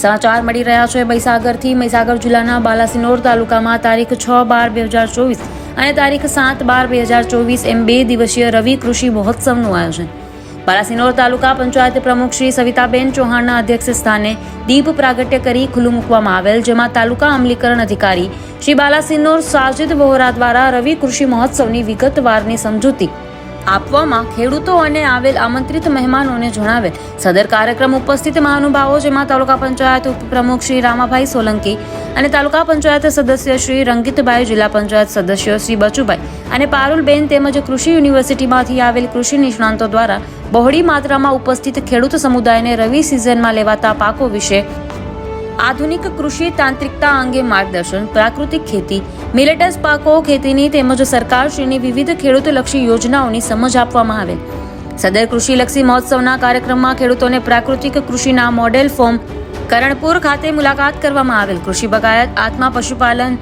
સમાચાર મળી રહ્યા છે. મહીસાગરથી મહીસાગર જિલ્લાના બાલાસિનોર તાલુકામાં તારીખ છ બાર બે હજાર ચોવીસ અને તારીખ સાત બાર બે હજાર ચોવીસ એમ બે દિવસીય રવિ કૃષિ મહોત્સવનું આયોજન. બાલાસિનોર તાલુકા પંચાયત પ્રમુખ શ્રી સવિતાબેન ચૌહાણના અધ્યક્ષ સ્થાને દીપ પ્રાગટ્ય કરી ખુલ્લું મૂકવામાં આવેલ, જેમાં તાલુકા અમલીકરણ અધિકારી શ્રી બાલાસિનોર સાજિદ વોહરા દ્વારા રવિ કૃષિ મહોત્સવની વિગતવારની સમજૂતી આપવામાં ખેડૂતો અને આવેલ આમંત્રિત મહેમાનોને જણાવેલ સદર કાર્યક્રમ ઉપસ્થિત મહાનુભાવો, જેમાં તાલુકા પંચાયત ઉપપ્રમુખ શ્રી રામાભાઈ સોલંકી અને તાલુકા પંચાયત સદસ્ય શ્રી રંગીતભાઈ, જિલ્લા પંચાયત સદસ્ય શ્રી બચુભાઈ અને પારુલબેન તેમજ કૃષિ યુનિવર્સિટીમાંથી આવેલ કૃષિ નિષ્ણાંતો દ્વારા બહોળી માત્રામાં ઉપસ્થિત ખેડૂત સમુદાયને રવિ સિઝનમાં લેવાતા પાકો વિશે આધુનિક કૃષિ તાંત્રિકતા અંગે માર્ગદર્શન, પ્રાકૃતિક ખેતી, મિલેટસ પાકો ખેતીની તેમજ સરકારશ્રીની વિવિધ ખેડૂતલક્ષી યોજનાઓની સમજ આપવામાં આવેલ. સદર કૃષિલક્ષી મહોત્સવના કાર્યક્રમમાં ખેડૂતોને પ્રાકૃતિક કૃષિના મોડેલ ફોર્મ, કરણપુર ખાતે મુલાકાત કરવામાં આવેલ. કૃષિ બગાયત, આત્મા પશુપાલન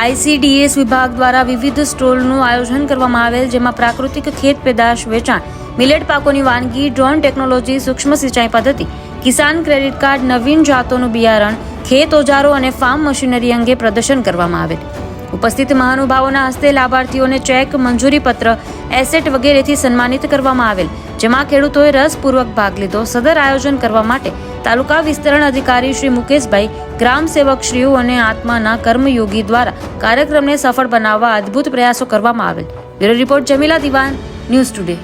આઈસીડીએસ વિભાગ દ્વારા વિવિધ સ્ટોલનું આયોજન કરવામાં આવેલ, જેમાં પ્રાકૃતિક ખેત પેદાશ વેચાણ, મિલેટ પાકોની વાનગી, ડ્રોન ટેકનોલોજી, સૂક્ષ્મ સિંચાઈ પદ્ધતિ કિસાન ક્રેડિટ કાર્ડ, નવીન જાતોનું બિયારણ, ખેત ઓજારો અને ફાર્મ મશીનરી અંગે પ્રદર્શન કરવામાં આવેલ. ઉપસ્થિત મહાનુભાવોના હસ્તે લાભાર્થીઓને ચેક, મંજૂરી પત્ર, એસેટ વગેરેથી સન્માનિત કરવામાં આવેલ, જેમાં ખેડૂતોએ રસપૂર્વક ભાગ લીધો. સદર આયોજન કરવા માટે તાલુકા વિસ્તરણ અધિકારી શ્રી મુકેશભાઈ, ગ્રામ સેવકશ્રીઓ અને આત્માના કર્મયોગી દ્વારા કાર્યક્રમને સફળ બનાવવા અદ્ભુત પ્રયાસો કરવામાં આવેલ. બ્યુરો રિપોર્ટ જમીલા દિવાન, ન્યૂઝ ટુડે.